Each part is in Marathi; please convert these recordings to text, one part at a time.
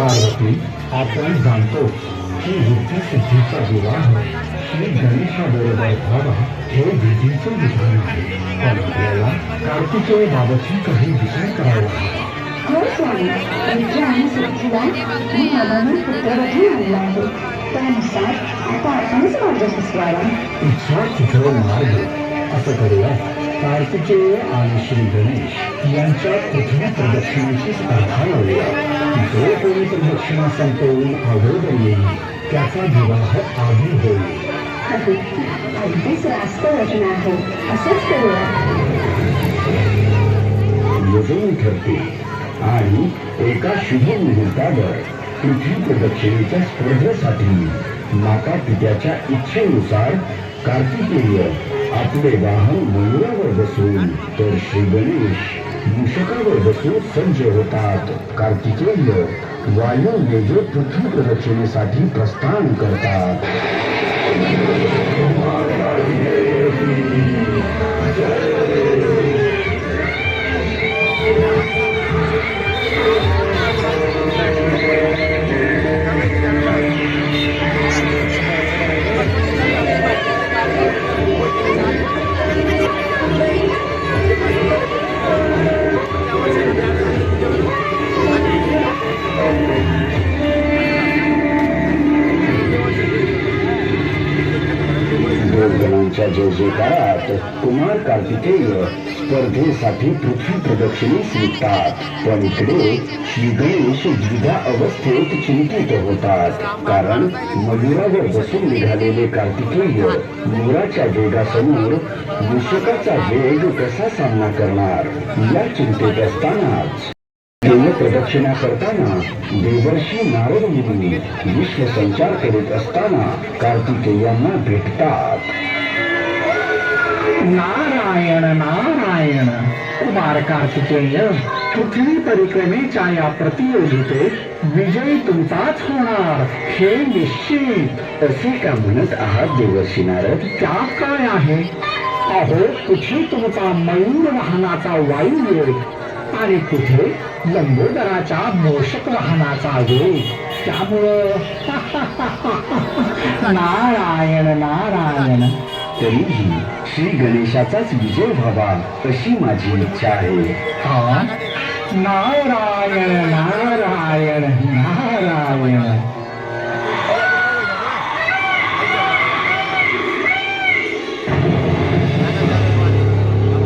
पार्वती आपण जाणतो की सिद्धीचा विवाह श्री गणेशाबरोबर व्हावा हे विधीचं विधान आहे. पण आपल्याला कार्तिकेय बाबतही काही विचार करावा हो स्वामी. विद्या आणि सिद्धीला मी मनाने पुत्रवधी आणला आहे. त्यानुसार आता आपणच मार्ग सुचवावा इच्छा तिथं मार्ग? असं करूया. कार्तिकेय आणि श्री गणेश यांच्या पृथ्वी प्रदक्षिणेची स्पर्धा लावूया जो कोणी प्रदक्षिणा संपवून अगोदर येईल त्याचा विवाह आधी होईल. अगदीच रास्त योजना आहे. असंच करूया. योजने ठरते आणि एका शुभ मुहूर्तावर पृथ्वी प्रदक्षिणेच्या स्पर्धेसाठी माता पित्याच्या इच्छेनुसार कार्तिकेय आपले वाहन मयुरावर बसून तर श्री गणेश मूषकावर बसून सज्ज होतात कार्तिकेय वायू नेजे पृथ्वी प्रदक्षिणेसाठी प्रस्थान करतात. जय जयकारात कुमार कार्तिकेय स्पर्धेसाठी पृथ्वी प्रदक्षिणेस निघतात पण इकडे श्री गणेश द्विधा अवस्थेत चिंतित होतात. कारण मयुरावर बसून निघालेले कार्तिकेय मोराच्या वेगासमोर मूषकाचा वेग कसा सामना करणार? या चिंतेत असतानाच प्रदक्षिणा करताना देवर्षी नारद मुनी विश्व संचार करीत असताना कार्तिकेयांना भेटतात. नारायण नारायण. कुमार कार्तिकेय पृथ्वी परिक्रमेच्या या प्रतियोगितेत विजय तुमचाच होणार. हे निश्चित. असे का म्हणत आहात देवर्षी नारद त्यात काय आहे? अहो कुठे तुमचा मयूर वाहनाचा वायुवेग आणि कुठे लंबोदराच्या मोषक वाहनाचा वेग? त्यामुळं नारायण नारायण. तरीही श्री गणेशाचाच विजय व्हावा अशी माझी इच्छा आहे. हा नारायण नारायण नारायण.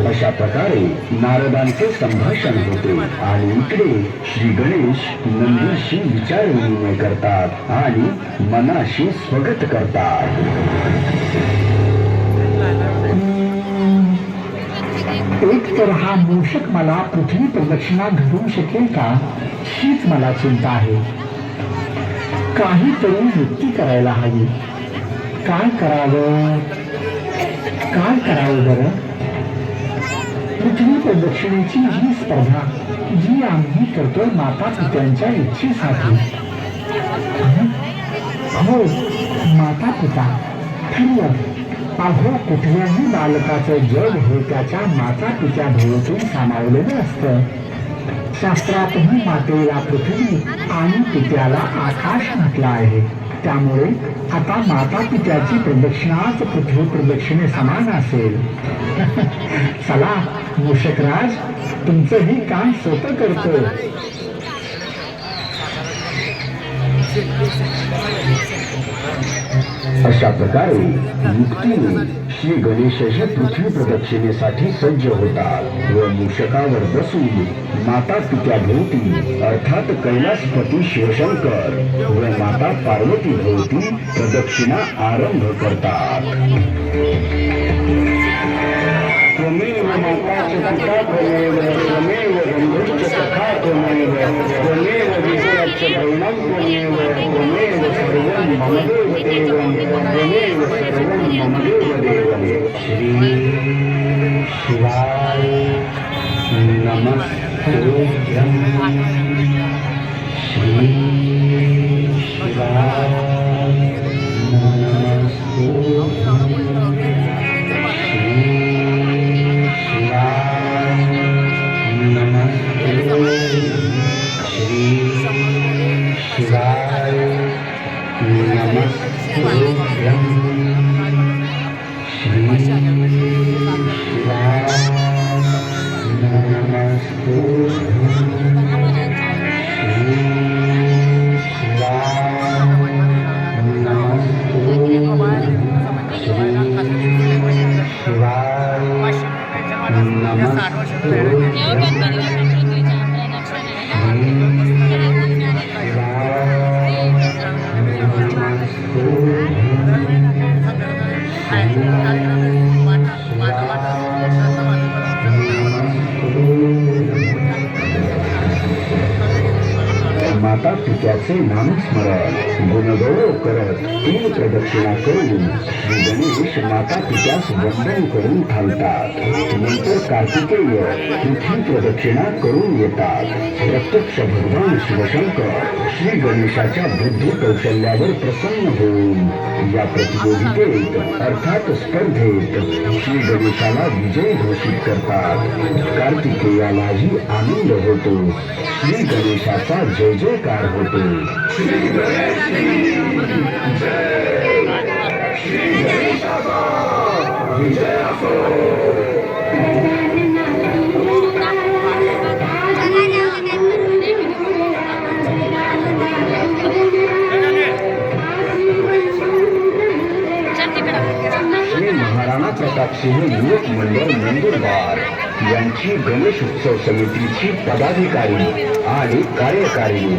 अशा प्रकारे नारदांचे संभाषण होते आणि इकडे श्री गणेश नंदीशी विचार विनिमय करतात आणि मनाशी स्वगत करतात. एक तर हा मूषक मला पृथ्वी प्रदक्षिणा घडवू शकेल का? हीच मला चिंता आहे. काहीतरी युक्ती करायला हवी. काय करावं? काय करावं बरं? पृथ्वी प्रदक्षिणेची ही स्पर्धा जी आम्ही करतोय माता पित्यांच्या इच्छेसाठी. हो? माता पिता ठरवत अहो कुठल्याही बालकाचं जग हे त्याच्या माता पित्या भोवतून सामावलेलं असतं. शास्त्रातही मातेला पृथ्वी आणि पित्याला आकाश म्हटलं आहे. त्यामुळे आता माता पित्याची प्रदक्षिणाच पृथ्वी प्रदक्षिणे समान असेल. चला मूषकराज तुमचं ही काम सोपं करतो अशा प्रकारे युक्तीने श्री गणेशही पृथ्वी प्रदक्षिणेसाठी सज्ज होतात. व मूषकावर बसून माता पित्या भोवती अर्थात कैलासपती शिवशंकर व माता पार्वती भोवती प्रदक्षिणा आरंभ करतात. शिवाय नमस्तुभ्यं श्री शिवाय नमस्तुभ्यं त्याचे नामस्मरण. गुणगौरव करत तीन प्रदक्षिणा करून गणेश माता पित्यास वंदन करून थांबतात नंतर कार्तिकेय पृथ्वी प्रदक्षिणा करून येतात. प्रत्यक्ष भगवान शिवशंकर श्री गणेशाच्या बुद्धी कौशल्यावर प्रसन्न होऊन या प्रतियोगितेत अर्थात स्पर्धेत श्री गणेशाला विजय घोषित करतात. कार्तिकेयालाही आनंद होतो. श्री गणेशाचा जय जयकार श्री महाराणा प्रताप सिंह नंदुरबार गणेश उत्सव समितीची पदाधिकारी आणि कार्यकारिणी